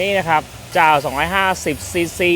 นี่นะครับเจ้า250 ซีซี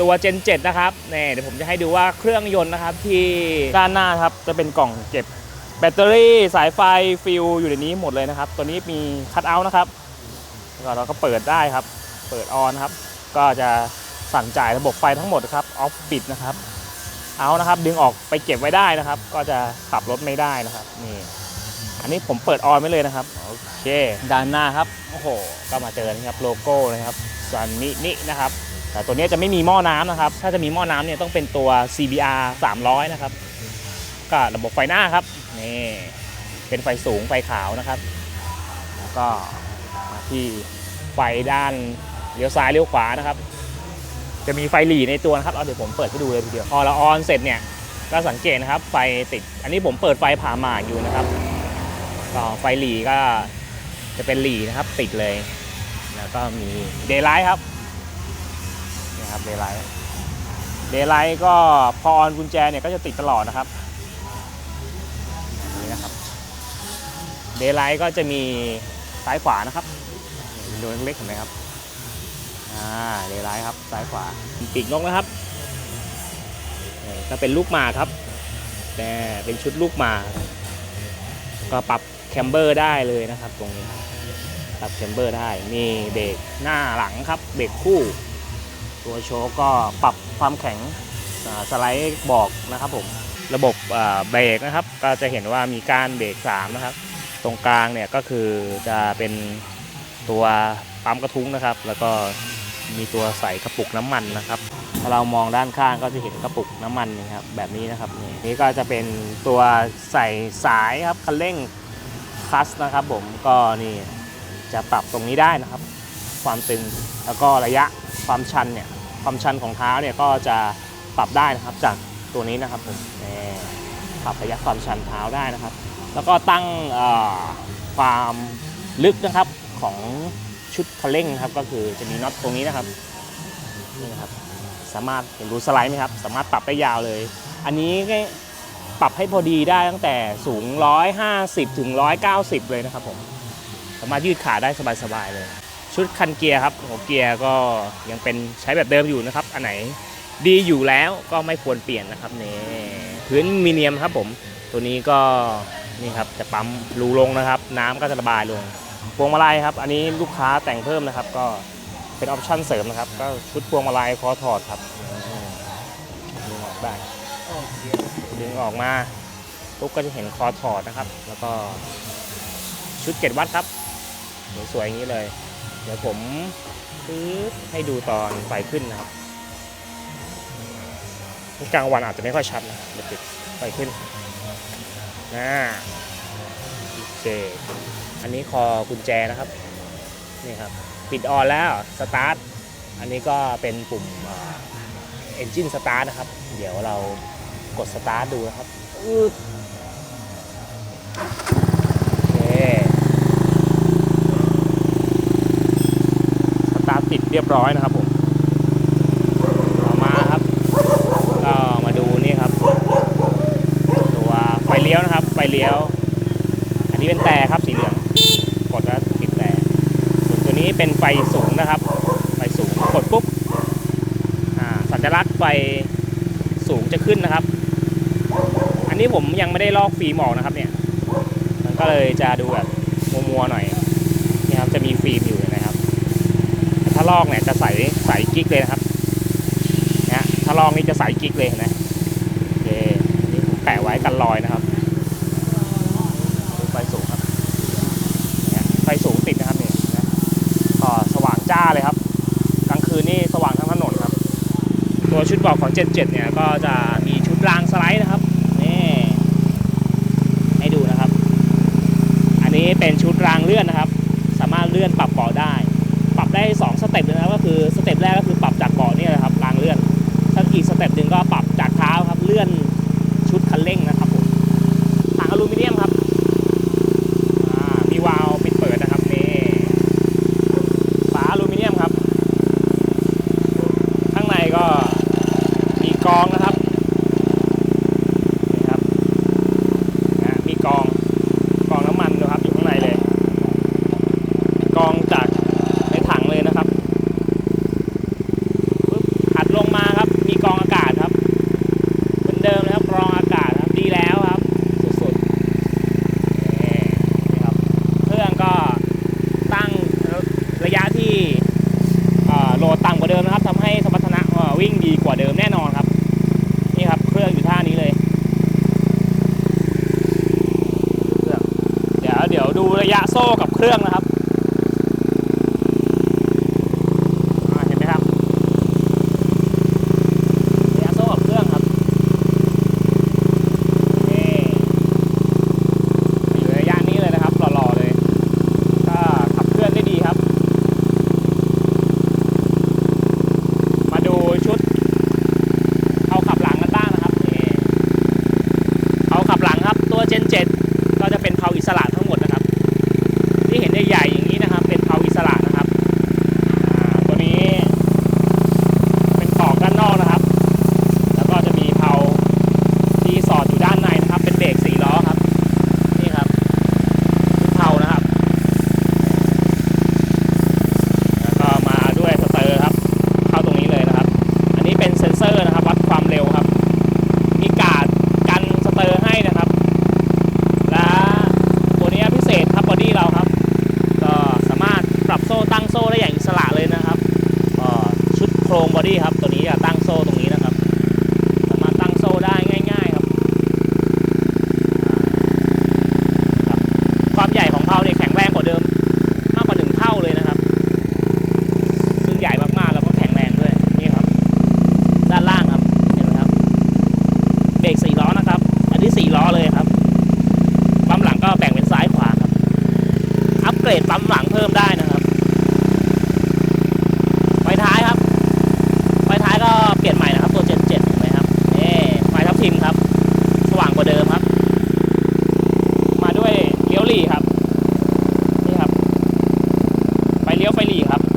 ตัว Gen 7นะครับนี่เดี๋ยวผมจะให้ดูว่าเครื่องยนต์นะครับที่ด้านหน้าครับจะเป็นกล่องเก็บ แบตเตอรี่สายไฟฟิวอยู่ในนี้หมดเลยนะครับ ตัวนี้มีคัตเอาท์นะครับก็เราก็เปิดได้ครับ เปิดออนครับ ก็จะสั่งจ่ายระบบไฟทั้งหมดครับออฟปิดนะครับเอานะครับดึงออกไปเก็บไว้ได้นะครับ ก็จะขับรถไม่ได้นะครับนี่ อันนี้ผมเปิดออนไว้เลยนะครับ โอเค ด้านหน้าครับ โอ้โห ก็มาเจอนะครับโลโก้นะครับซันมินินะครับ แต่ตัวนี้จะไม่มีหม้อน้ำนะครับ ถ้าจะมีหม้อน้ำเนี่ยต้องเป็นตัว CBR 300 นะครับ ก็ระบบไฟหน้าครับ นี่ เป็นไฟสูงไฟขาวนะครับ แล้วก็มาที่ไฟด้านเลี้ยวซ้ายเลี้ยวขวานะครับ จะมีไฟหลีในตัวนะครับ เอาเดี๋ยวผมเปิดให้ดูเลยทีเดียว พอเราออนเสร็จเนี่ย ก็สังเกตนะครับ ไฟติด อันนี้ผมเปิดไฟผ่าหมากอยู่นะครับ ก็ไฟหลีก็จะเป็นหลีนะครับติดเลย แล้วก็มีเดย์ไลท์ครับนะครับเดย์ไลท์เดย์ไลท์ก็พอออนกุญแจเนี่ยก็จะติดตลอดนะครับนี่นะครับเดย์ไลท์ก็จะมีซ้ายขวานะครับดวงเล็กๆเห็นไหมครับอ่าเดย์ไลท์ครับซ้ายขวาปีกนกนะครับก็เป็นลูกหมาครับแต่เป็นชุดลูกหมา ก็ปรับ แคมเบอร์ได้เลยนะครับตรงนี้ปรับแคมเบอร์ได้มีเบรกหน้าหลังครับเบรกคู่ ตัวโชว์ก็ปรับความแข็งสไลด์บอกนะครับผมระบบเบรกนะครับ ก็จะเห็นว่ามีการเบรก3นะครับ ตรงกลางเนี่ยก็คือจะเป็นตัวปั๊มกระทุ้งนะครับ แล้วก็มีตัวใส่กระปุกน้ำมันนะครับถ้าเรามองด้านข้างก็จะเห็นกระปุกน้ำมันนี่ครับแบบนี้นะครับนี่นี่ก็จะเป็นตัวใส่สายครับคันเร่ง คลัสนะครับผมก็นี่จะปรับตรงนี้ได้นะครับ ความตึงแล้วก็ระยะความชันเนี่ยความชันของเท้าเนี่ยก็จะปรับได้นะครับจากตัวนี้นะครับผมนี่ปรับระยะความชันเท้าได้นะครับ แล้วก็ตั้งเอ่อความลึกนะครับของชุดคันเร่งนะครับก็คือจะมีน็อตตรงนี้นะครับนี่นะครับ สามารถเห็นรูสไลด์ไหมครับ สามารถปรับได้ยาวเลย อันนี้ ปรับให้พอดีได้ตั้งแต่สูง 150 ถึง 190 เลยนะครับผม สามารถยืดขาได้สบายๆเลย ชุดคันเกียร์ครับหัวเกียร์ก็ยังเป็นใช้แบบเดิมอยู่นะครับ อันไหนดีอยู่แล้วก็ไม่ควรเปลี่ยนนะครับนี่พื้นมีเนียมครับผม ตัวนี้ก็นี่ครับจะปั๊มรูลงนะครับ น้ำก็จะระบายลงพวงมาลัยครับ อันนี้ลูกค้าแต่งเพิ่มนะครับ ก็เป็นออปชั่นเสริมนะครับ ก็ชุดพวงมาลัยคอถอดครับอืมดึงออกได้ ดึงออกมาปุ๊บก็จะเห็นคอถอดนะครับ แล้วก็ชุดเกตวัดครับสวยๆอย่างนี้เลย เดี๋ยวผมซื้อให้ดูตอนไฟขึ้นนะครับกลางวันอาจจะไม่ค่อยชัดนะเดี๋ยวปิดไฟขึ้นนะโอเคอันนี้คอกุญแจนะครับนี่ครับปิดออนแล้วสตาร์ทอันนี้ก็เป็นปุ่มเอนจินสตาร์ทนะครับ เดี๋ยวเรา กดสตาร์ทดูนะครับอืดโอเคสตาร์ทติดเรียบร้อยนะครับผมต่อมาครับก็มาดูนี่ครับ ตัวไฟเลี้ยวนะครับ ไฟเลี้ยว อันนี้เป็นแต่ครับสีเหลืองกดแล้วติดแต่ส่วนตัวนี้เป็นไฟสูงนะครับ ไฟสูงกดปุ๊บอ่าสัญลักษณ์ไฟสูงจะขึ้นนะครับ อันนี้ผมยังไม่ได้ลอกฟิล์มออกนะครับเนี่ย มันก็เลยจะดูแบบมัวๆหน่อยนี่ครับจะมีฟิล์มอยู่นะครับ ถ้าลอกเนี่ยจะใสใสกิ๊กเลยนะครับนะถ้าลอกนี่จะใสกิ๊กเลยนะโอเคอันนี่ผมแปะไว้กันรอยนะครับไฟสูงครับเนี่ยไฟสูงติดนะครับนี่นะก็สว่างจ้าเลยครับ กลางคืนนี่สว่างทั้งถนนครับ ตัวชุดบอกของ 77 เนี่ยก็จะมีชุดรางสไลด์นะครับนี่ให้ดูนะครับ อั นี้เป็นชุดรางเลื่อนนะครับ สามารถเลื่อนปรับเบาะได้ ปรับได้ 2 สเต็ปเลยนะครับก็คือสเต็ปแรกก็คือ 渐渐 รงบอดี้ครับ ดีครับ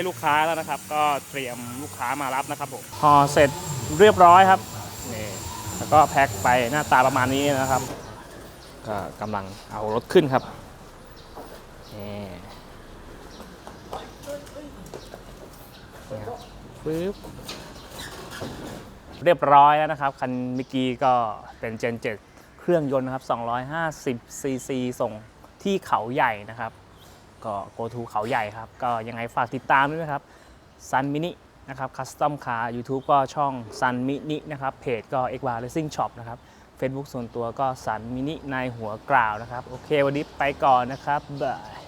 ให้ลูกค้าแล้วนะครับ ก็เตรียมลูกค้ามารับนะครับผมห่อเสร็จเรียบร้อยครับนี่แล้วก็แพ็คไปหน้าตาประมาณนี้นะครับ ก็กำลังเอารถขึ้นครับนี่ปึ๊บเรียบร้อยแล้วนะครับ คันเมื่อกี้ก็เป็นเจน Gen 7 เครื่องยนต์นะครับ 250cc ส่งที่เขาใหญ่นะครับ ก็โกทูเขาใหญ่ครับ ก็ยังไงฝากติดตามด้วยนะครับซันมินินะครับคัสตอมคาร์ยูทูบก็ช่องซันมินินะครับเพจก็เอ็กวาร์เลซิ่งช็อปนะครับเฟซบุ๊กส่วนตัวก็ซันมินินายหัวกล่าวนะครับ โอเค วันนี้ไปก่อนนะครับบาย